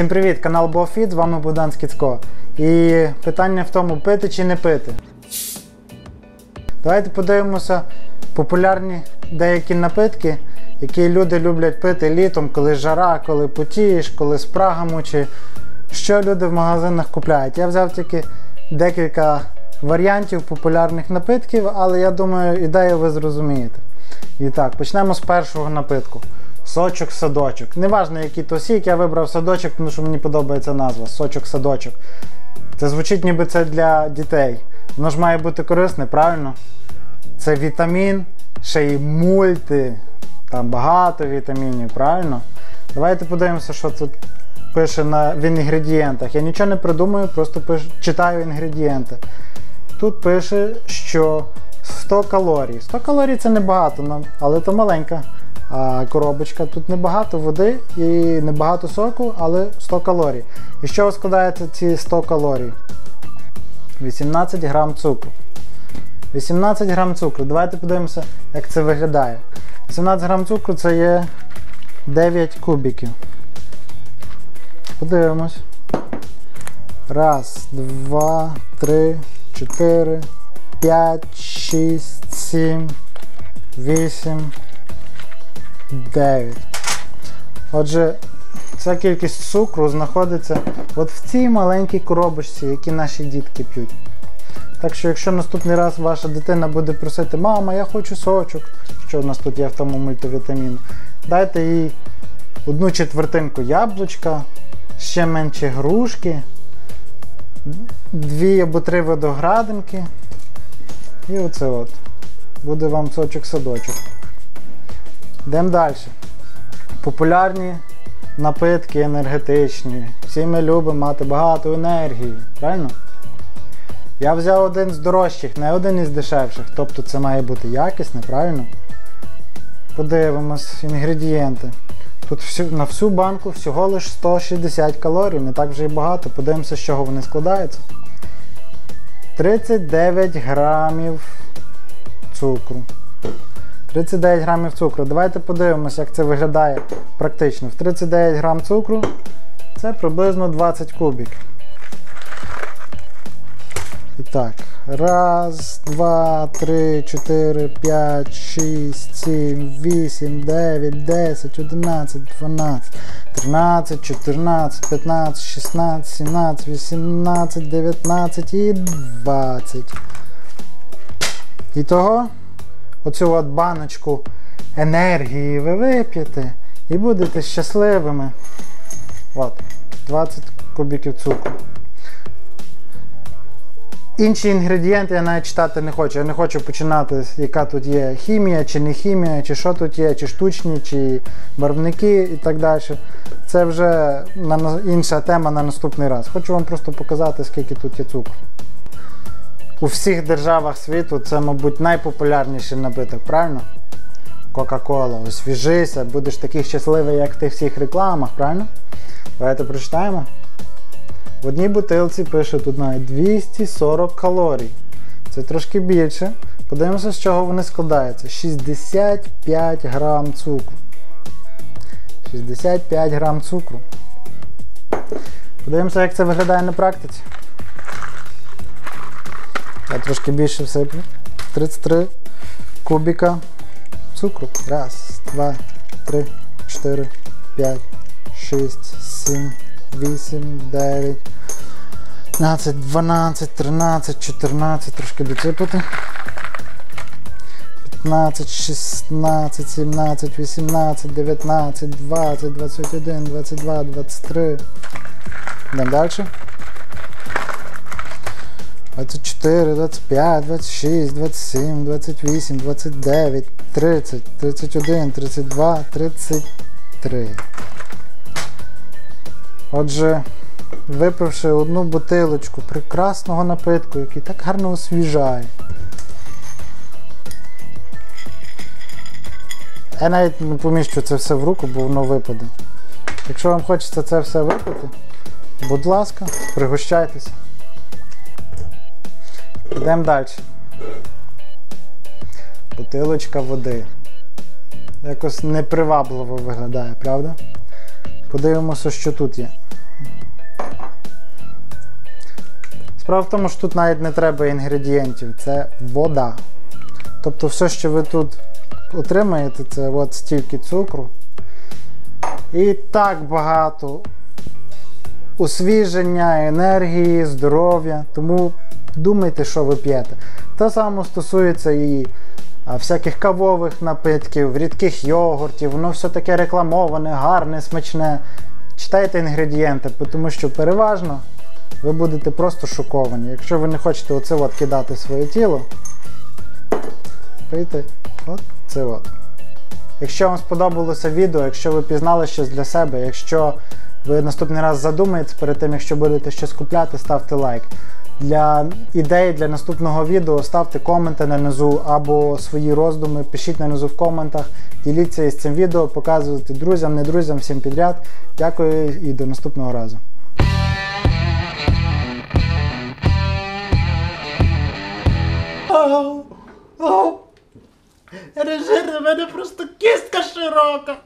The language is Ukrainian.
Всім привіт, канал BoFit, з вами Богдан Скіцько. І питання в тому, пити чи не пити. Давайте подивимося популярні деякі напитки, які люди люблять пити літом, коли жара, коли потієш, коли спрага мучить. Що люди в магазинах купляють. Я взяв тільки декілька варіантів популярних напитків, але я думаю, ідею ви зрозумієте. І так, почнемо з першого напитку. Сочок-садочок. Неважно, який то сік, я вибрав садочок, тому що мені подобається назва. Сочок-садочок. Це звучить ніби це для дітей. Воно ж має бути корисне, правильно? Це вітамін, ще й мульти. Там багато вітамінів, правильно? Давайте подивимося, що тут пише на, в інгредієнтах. Я нічого не придумаю, просто пиш, читаю інгредієнти. Тут пише, що 100 калорій. 100 калорій це небагато, але то маленька коробочка. Тут небагато води і небагато соку, але 100 калорій. І з чого складаються ці 100 калорій? 18 грам цукру. 18 грам цукру. Давайте подивимося, як це виглядає. 18 грам цукру це є 9 кубиків. Подивимось. Раз, два, три, чотири, п'ять, шість, сім, вісім, дев'ять. Отже, ця кількість цукру знаходиться от в цій маленькій коробочці, які наші дітки п'ють. Так що, якщо наступний раз ваша дитина буде просити, мама, я хочу сочок, що в нас тут є в тому мультивітаміну, дайте їй одну четвертинку яблучка, ще менше грушки, дві або три водоградинки. І оце от. Буде вам сочок-садочок. Йдемо далі. Популярні напитки енергетичні. Всі ми любимо мати багато енергії. Правильно? Я взяв один з дорожчих, не один із дешевших. Тобто це має бути якісне, правильно? Подивимось інгредієнти. Тут всю, на всю банку всього лише 160 калорій, не так вже і багато. Подивимося, з чого вони складаються. 39 грамів цукру. 39 грамів цукру. Давайте подивимося, як це виглядає практично. В 39 грам цукру це приблизно 20 кубиків. І так, раз, два, три, чотири, п'ять, шість, сім, вісім, дев'ять, десять, одинадцять, дванадцять, тринадцять, чотирнадцять, п'ятнадцять, шістнадцять, сімнадцять, вісімнадцять, дев'ятнадцять і двадцять. І того, оцю от баночку енергії ви вип'єте і будете щасливими. От, 20 кубиків цукру. Інші інгредієнти я навіть читати не хочу. Я не хочу починати, яка тут є хімія, чи не хімія, чи що тут є, чи штучні, чи барвники і так далі. Це вже інша тема на наступний раз. Хочу вам просто показати, скільки тут є цукру. У всіх державах світу це, мабуть, найпопулярніший напиток, правильно? Кока-кола. Освіжися, будеш такий щасливий, як в тих всіх рекламах, правильно? Давайте прочитаємо. В одній бутилці пише тут навіть 240 калорій. Це трошки більше. Подивимося, з чого вони складаються. 65 грам цукру. 65 грам цукру. Подивимося, як це виглядає на практиці. Я трошки більше всиплю. 33 кубіка цукру. Раз, два, три, чотири, п'ять, шість, сім. 8, 9, 15, 12, 13, 14, трошки досипати. 15, 16, 17, 18, 19, 20, 21, 22, 23. Йдемо далі. 24, 25, 26, 27, 28, 29, 30, 31, 32, 33. Отже, випивши одну бутилочку прекрасного напитку, який так гарно освіжає. Я навіть не поміщу це все в руку, бо воно випаде. Якщо вам хочеться це все випити, будь ласка, пригощайтеся. Йдемо далі. Бутилочка води. Якось непривабливо виглядає, правда? Подивимося, що тут є. Справа в тому, що тут навіть не треба інгредієнтів, це вода. Тобто все, що ви тут отримаєте, це от стільки цукру. І так багато освіження, енергії, здоров'я. Тому думайте, що ви п'єте. Те саме стосується і всяких кавових напитків, рідких йогуртів, воно все таке рекламоване, гарне, смачне. Читайте інгредієнти, тому що переважно ви будете просто шоковані. Якщо ви не хочете оце от кидати своє тіло, пийте от це от. Якщо вам сподобалося відео, якщо ви пізнали щось для себе, якщо ви наступний раз задумаєтесь перед тим, якщо будете щось купляти, ставте лайк. Для ідей для наступного відео ставте коменти нанизу або свої роздуми, пишіть нанизу в коментах, діліться із цим відео, показуйте друзям, не друзям, всім підряд. Дякую і до наступного разу. Режир, у мене просто кістка широка.